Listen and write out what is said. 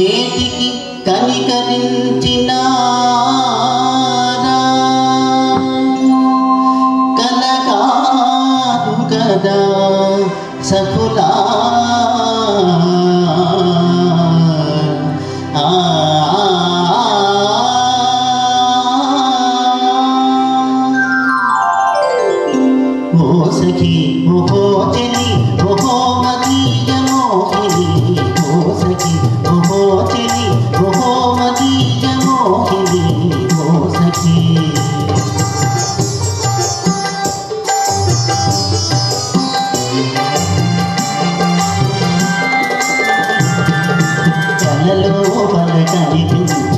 చేతికి కనికరించిన కనకాదు కదా సఫులా ఓ సఖీ ఓ కలలో పలకనిపించు.